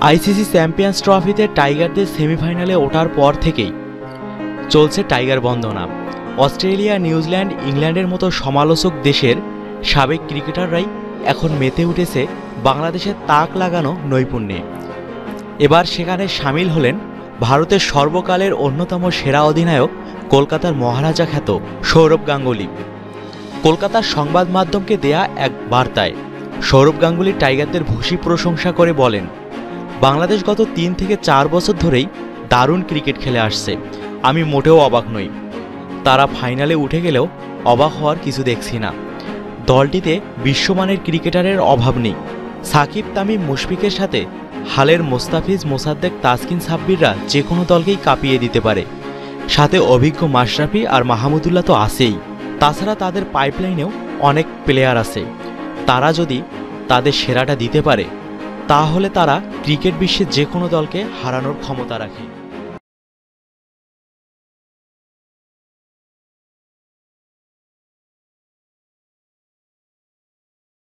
ICC champions ট্রফিতে টাইগারদের সেমিফাইনালে ওঠার পর থেকেই চলছে টাইগার বন্দনা। অস্ট্রেলিয়া, নিউজিল্যান্ড, ইংল্যান্ডের মতো সমালোচক দেশের সাবেক ক্রিকেটাররাই এখন মেতে উঠেছে বাংলাদেশের তাক লাগানো নৈপুণ্যে। এবার সেখানে সামিল হলেন ভারতের সর্বকালের অন্যতম সেরা অধিনায়ক কলকাতার মহারাজা খ্যাত সৌরভ গাঙ্গুলি। কলকাতার সংবাদ মাধ্যমকে দেয়া এক বার্তায় সৌরভ গাঙ্গুলি টাইগারদের ভূষী প্রশংসা করে বলেন বাংলাদেশ গত তিন থেকে চার বছর ধরেই দারুণ ক্রিকেট খেলে আসছে। আমি মোটেও অবাক নই। তারা ফাইনালে উঠে গেলেও অবাক হওয়ার কিছু দেখছি না। দলটিতে বিশ্বমানের ক্রিকেটারের অভাব নেই। সাকিব, তামিম, মুশফিকের সাথে হালের মোস্তাফিজ, মোসাদ্দেক, তাসকিন, সাব্বিররা যে কোনো দলকেই কাঁপিয়ে দিতে পারে। সাথে অভিজ্ঞ মাশরাফি আর মাহমুদুল্লাহ তো আছেই। তাছাড়া তাদের পাইপলাইনেও অনেক প্লেয়ার আছে। তারা যদি তাদের সেরাটা দিতে পারে তাহলে তারা ক্রিকেট বিশ্বে যে কোনো দলকে হারানোর ক্ষমতা রাখে।